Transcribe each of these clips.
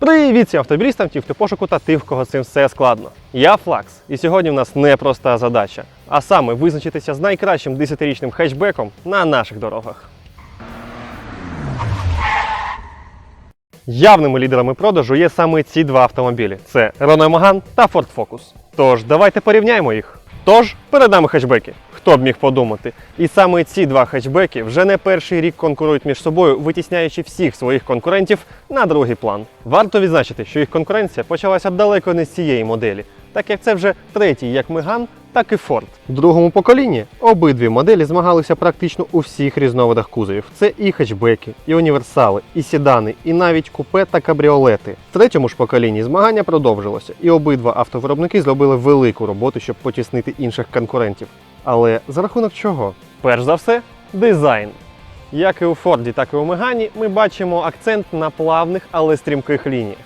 Привіт всім автобілістам, ті, хто пошуку та тих, в кого цим все складно. Я Флакс, і сьогодні в нас непроста задача, а саме визначитися з найкращим 10-річним хетчбеком на наших дорогах. Явними лідерами продажу є саме ці два автомобілі: це Renault Megane та Ford Focus. Тож давайте порівняємо їх. Тож перед нами хетчбеки. Хто б міг подумати? І саме ці два хетчбеки вже не перший рік конкурують між собою, витісняючи всіх своїх конкурентів на другий план. Варто відзначити, що їх конкуренція почалася далеко не з цієї моделі, так як це вже третій як Megane, так і Ford. В другому поколінні обидві моделі змагалися практично у всіх різновидах кузовів. Це і хетчбеки, і універсали, і сідани, і навіть купе та кабріолети. В третьому ж поколінні змагання продовжилося, і обидва автовиробники зробили велику роботу, щоб потіснити інших конкурентів. Але за рахунок чого? Перш за все, дизайн. Як і у Форді, так і у Мегані, ми бачимо акцент на плавних, але стрімких лініях.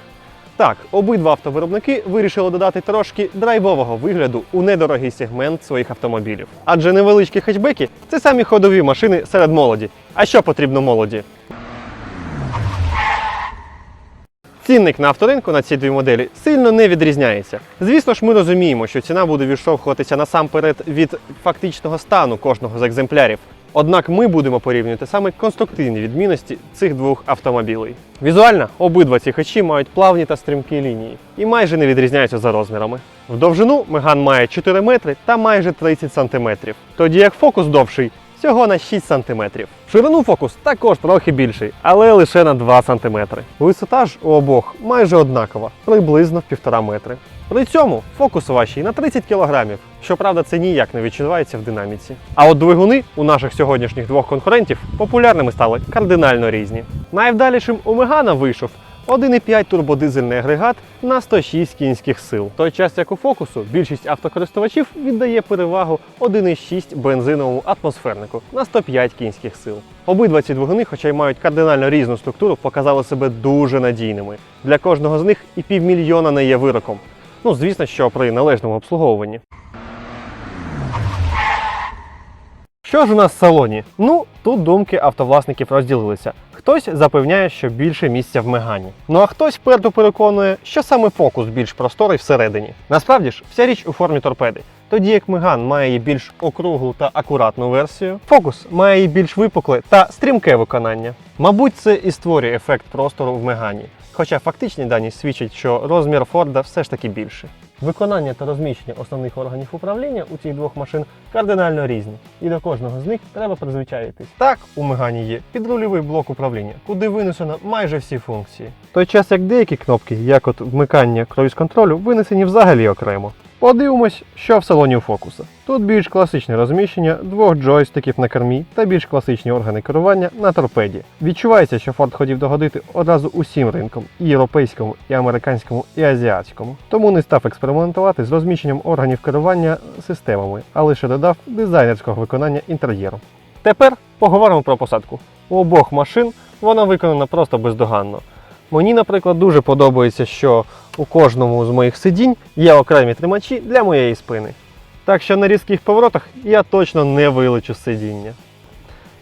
Так, обидва автовиробники вирішили додати трошки драйвового вигляду у недорогий сегмент своїх автомобілів. Адже невеличкі хетчбеки це самі ходові машини серед молоді. А що потрібно молоді? Цінник на авторинку на ці дві моделі сильно не відрізняється. Звісно ж, ми розуміємо, що ціна буде відштовхуватися насамперед від фактичного стану кожного з екземплярів. Однак ми будемо порівнювати саме конструктивні відмінності цих двох автомобілей. Візуально обидва ці хачі мають плавні та стрімкі лінії і майже не відрізняються за розмірами. В довжину Меган має 4 метри та майже 30 сантиметрів, тоді як фокус довший всього на 6 см. Ширину фокус також трохи більший, але лише на 2 см. Висота ж у обох майже однакова, приблизно в 1,5 метри. При цьому фокус важчий на 30 кг. Щоправда, це ніяк не відчувається в динаміці. А от двигуни у наших сьогоднішніх двох конкурентів популярними стали кардинально різні. Найвдалішим у Мегана вийшов 1,5 турбодизельний агрегат на 106 кінських сил. Той час, як у фокусу, більшість автокористувачів віддає перевагу 1,6 бензиновому атмосфернику на 105 кінських сил. Обидва ці двигуни, хоча й мають кардинально різну структуру, показали себе дуже надійними. Для кожного з них і півмільйона не є вироком. Ну, звісно, що при належному обслуговуванні. Що ж у нас в салоні? Ну, тут думки автовласників розділилися. Хтось запевняє, що більше місця в мегані. Ну а хтось вперто переконує, що саме фокус більш просторий всередині. Насправді ж, вся річ у формі торпеди. Тоді як Меган має більш округлу та акуратну версію, фокус має більш випукле та стрімке виконання. Мабуть, це і створює ефект простору в Мегані. Хоча фактичні дані свідчать, що розмір Форда все ж таки більший. Виконання та розміщення основних органів управління у цих двох машин кардинально різні, і до кожного з них треба призвичаїтись. Так, у Мегані є підрульовий блок управління, куди винесено майже всі функції. В той час як деякі кнопки, як от вмикання круїз-контролю, винесені взагалі окремо. Подивимось, що в салоні у фокуса. Тут більш класичне розміщення двох джойстиків на кермі та більш класичні органи керування на торпеді. Відчувається, що Ford хотів догодити одразу усім ринкам і європейському, і американському, і азіатському. Тому не став експериментувати з розміщенням органів керування системами, а лише додав дизайнерського виконання інтер'єру. Тепер поговоримо про посадку. У обох машин вона виконана просто бездоганно. Мені, наприклад, дуже подобається, що у кожному з моїх сидінь є окремі тримачі для моєї спини. Так що на різких поворотах я точно не вилечу сидіння.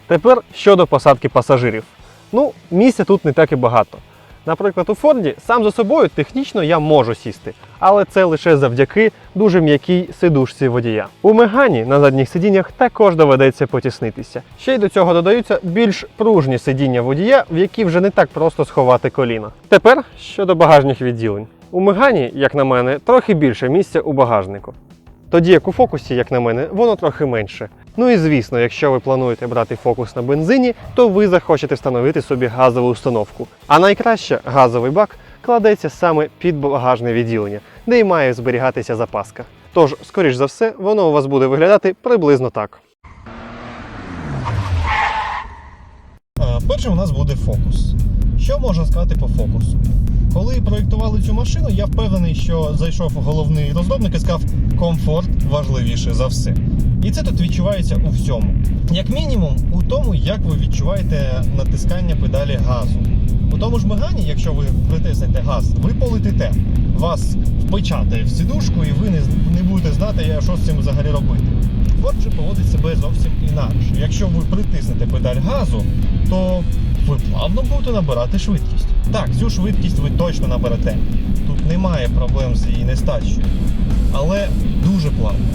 Тепер щодо посадки пасажирів. Ну, місця тут не так і багато. Наприклад, у Форді сам за собою технічно я можу сісти, але це лише завдяки дуже м'якій сидушці водія. У Мегані на задніх сидіннях також доведеться потіснитися. Ще й до цього додаються більш пружні сидіння водія, в які вже не так просто сховати коліна. Тепер щодо багажних відділень. У Мегані, як на мене, трохи більше місця у багажнику. Тоді як у фокусі, як на мене, воно трохи менше. Ну і звісно, якщо ви плануєте брати фокус на бензині, то ви захочете встановити собі газову установку. А найкраще газовий бак кладеться саме під багажне відділення, де й має зберігатися запаска. Тож, скоріш за все, воно у вас буде виглядати приблизно так. Першим у нас буде фокус. Що можна сказати по фокусу? Коли проєктували цю машину, я впевнений, що зайшов головний розробник і сказав, комфорт важливіше за все. І це тут відчувається у всьому. Як мінімум, у тому, як ви відчуваєте натискання педалі газу. У тому ж Мегані, якщо ви притиснете газ, ви полетите. Вас впечатає в сідушку і ви не, не будете знати, що з цим взагалі робити. Форд же поводить себе зовсім інакше. Якщо ви притиснете педаль газу, то ви плавно будете набирати швидкість. Так, цю швидкість ви точно наберете. Тут немає проблем з її нестачею. Але дуже плавно.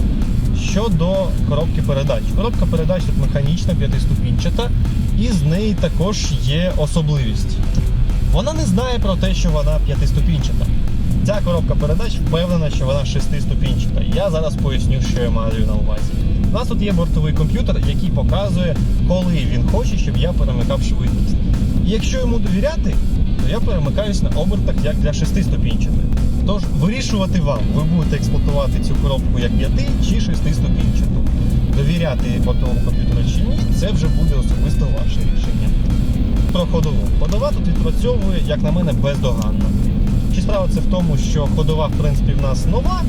Щодо коробки передач. Коробка передач тут механічна, п'ятиступінчата, і з неї також є особливість. Вона не знає про те, що вона п'ятиступінчата. Ця коробка передач впевнена, що вона шестиступінчата. Я зараз поясню, що я маю на увазі. У нас тут є бортовий комп'ютер, який показує, коли він хоче, щоб я перемикав швидкість. І якщо йому довіряти, то я перемикаюсь на обертах як для шестиступінчатої. Тож вирішувати вам, ви будете експлуатувати цю коробку як п'яти чи шестиступінчату. Довіряти бортовому комп'ютеру чи ні, це вже буде особисто ваше рішення. Про ходову. Ходова тут відпрацьовує, як на мене, бездоганно. Чи справа це в тому, що ходова, в принципі, в нас нова,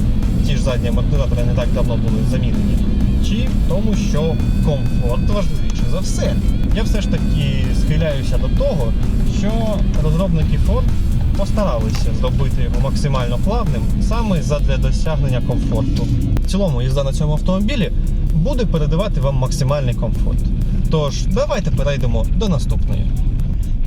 ті ж задні амортизатори не так давно були замінені, чи в тому, що комфорт важливіше за все. Я все ж таки схиляюся до того, що розробники Ford постаралися зробити його максимально плавним саме задля досягнення комфорту. В цілому їзда на цьому автомобілі буде передавати вам максимальний комфорт. Тож, давайте перейдемо до наступної.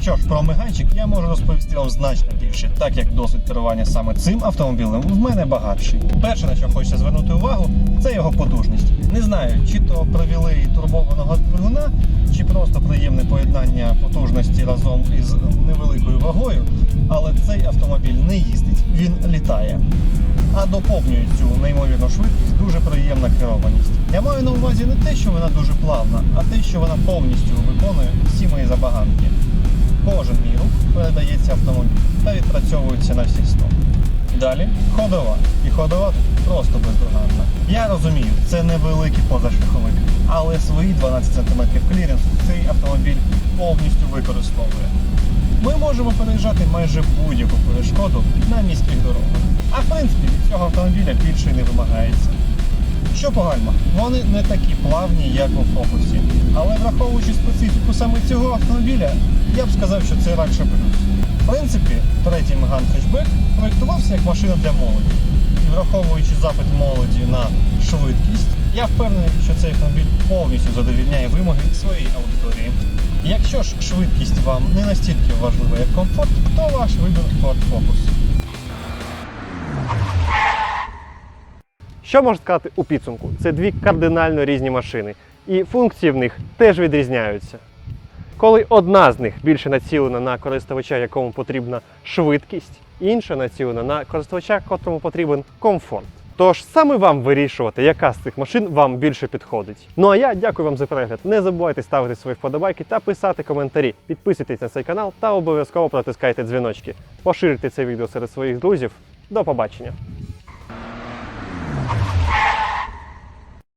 Що ж, про меганчик я можу розповісти вам значно більше, так як досвід керування саме цим автомобілем в мене багатший. Перше, на що хочеться звернути увагу, це його потужність. Не знаю, чи то привілеї турбованого двигуна, чи просто приємне поєднання потужності разом із невеликою вагою, але цей автомобіль не їздить, він літає. А доповнює цю неймовірну швидкість дуже приємна керованість. Я маю на увазі не те, що вона дуже плавна, а те, що вона повністю виконує всі мої забаганки. Кожен мій рух передається автомобіль та відпрацьовується на всі 100. Далі ходова. І ходова просто бездоганна. Я розумію, це невеликий позашляховик, але свої 12 см кліренсу цей автомобіль повністю використовує. Ми можемо переїжджати майже будь-яку перешкоду на міських дорогах. А в принципі цього автомобіля більше не вимагається. Що по гальмах? Вони не такі плавні, як у фокусі. Але враховуючи специфіку саме цього автомобіля, я б сказав, що це радше плюс. В принципі, третій Megane хетчбек проєктувався як машина для молоді. І враховуючи запит молоді на швидкість, я впевнений, що цей автомобіль повністю задовільняє вимоги своєї аудиторії. Якщо ж швидкість вам не настільки важлива, як комфорт, то ваш вибір Ford Focus. Що можна сказати у підсумку? Це дві кардинально різні машини, і функції в них теж відрізняються. Коли одна з них більше націлена на користувача, якому потрібна швидкість, інша націлена на користувача, котрому потрібен комфорт. Тож саме вам вирішувати, яка з цих машин вам більше підходить. Ну а я дякую вам за перегляд. Не забувайте ставити свої вподобайки та писати коментарі. Підписуйтесь на цей канал та обов'язково протискайте дзвіночки. Поширюйте це відео серед своїх друзів. До побачення!